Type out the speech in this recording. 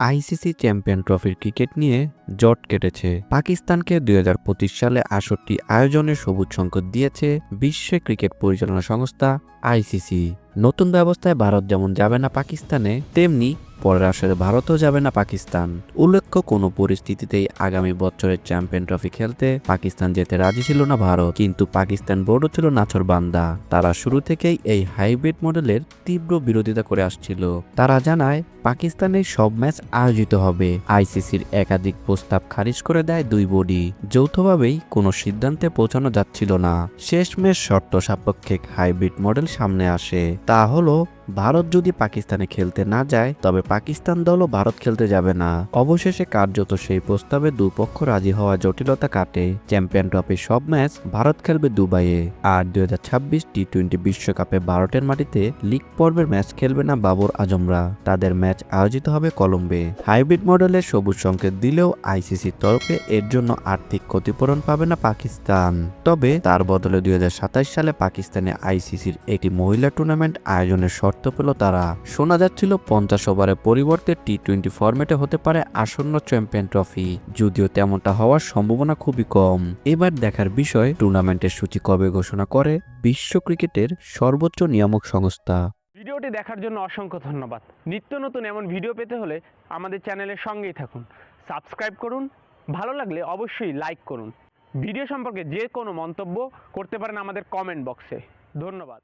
ICC champion ট্রফির cricket নিয়ে জট কেটেছে। পাকিস্তানকে দুই হাজার পঁচিশ সালে আসরটি আয়োজনের সবুজ সংকেত দিয়েছে বিশ্ব ক্রিকেট পরিচালনা সংস্থা আইসিসি। নতুন ব্যবস্থায় ভারত যেমন যাবে না পাকিস্তানে, তেমনি পরের আসরে ভারতও যাবে না পাকিস্তান। উল্লেখ্য, কোনো পরিস্থিতিতেই আগামী বছরের চ্যাম্পিয়ন ট্রফি খেলতে পাকিস্তান যেতে রাজি ছিল না ভারত, কিন্তু পাকিস্তান বোর্ডও ছিল নাছর বান্দা। তারা শুরু থেকেই এই হাইব্রিড মডেলের তীব্র বিরোধিতা করে আসছিল। তারা জানায়, পাকিস্তানের সব ম্যাচ আয়োজিত হবে। আইসিসির একাধিক প্রস্তাব খারিজ করে দেয় দুই বডি। যৌথভাবেই কোনো সিদ্ধান্তে পৌঁছানো যাচ্ছিল না। শেষ শেষমেশ শর্ত সাপেক্ষে হাইব্রিড মডেল সামনে আসে। তা হলো ভারত যদি পাকিস্তানে খেলতে না যায়, তবে পাকিস্তান দলও ভারত খেলতে যাবে না। অবশেষে কার্যত সেই প্রস্তাবে দুপক্ষ রাজি হওয়া জটিলতা কাটে। চ্যাম্পিয়ন ট্রফির সব ম্যাচ ভারত খেলবে দুবাইয়ে। আর দুই হাজার ছাব্বিশ টি টোয়েন্টি বিশ্বকাপে ভারতের মাটিতে লিগ পর্বের ম্যাচ খেলবে না বাবর আজমরা। তাদের ম্যাচ আয়োজিত হবে কলম্বে। হাইব্রিড মডেলের সবুজ সংকেত দিলেও আইসিসির তরফে এর জন্য আর্থিক ক্ষতিপূরণ পাবে না পাকিস্তান। তবে তার বদলে দুই হাজার সাতাশ সালে পাকিস্তানে আইসিসির একটি মহিলা টুর্নামেন্ট আয়োজনের শর্ত পেল তারা। শোনা যাচ্ছিল পঞ্চাশ ওভারের পরিবর্তে টি টোয়েন্টি ফরম্যাটে হতে পারে আসন্ন চ্যাম্পিয়ন ট্রফি, যদিও তেমনটা হওয়ার সম্ভাবনা খুবই কম। এবার দেখার বিষয়, টুর্নামেন্টের সূচি কবে ঘোষণা করে বিশ্ব ক্রিকেটের সর্বোচ্চ নিয়ামক সংস্থা। ভিডিওটি দেখার জন্য অসংখ্য ধন্যবাদ। নিত্য নতুন এমন ভিডিও পেতে হলে আমাদের চ্যানেলের সঙ্গেই থাকুন। সাবস্ক্রাইব করুন, ভালো লাগলে অবশ্যই লাইক করুন। ভিডিও সম্পর্কে যে কোনো মন্তব্য করতে পারেন আমাদের কমেন্ট বক্সে। ধন্যবাদ।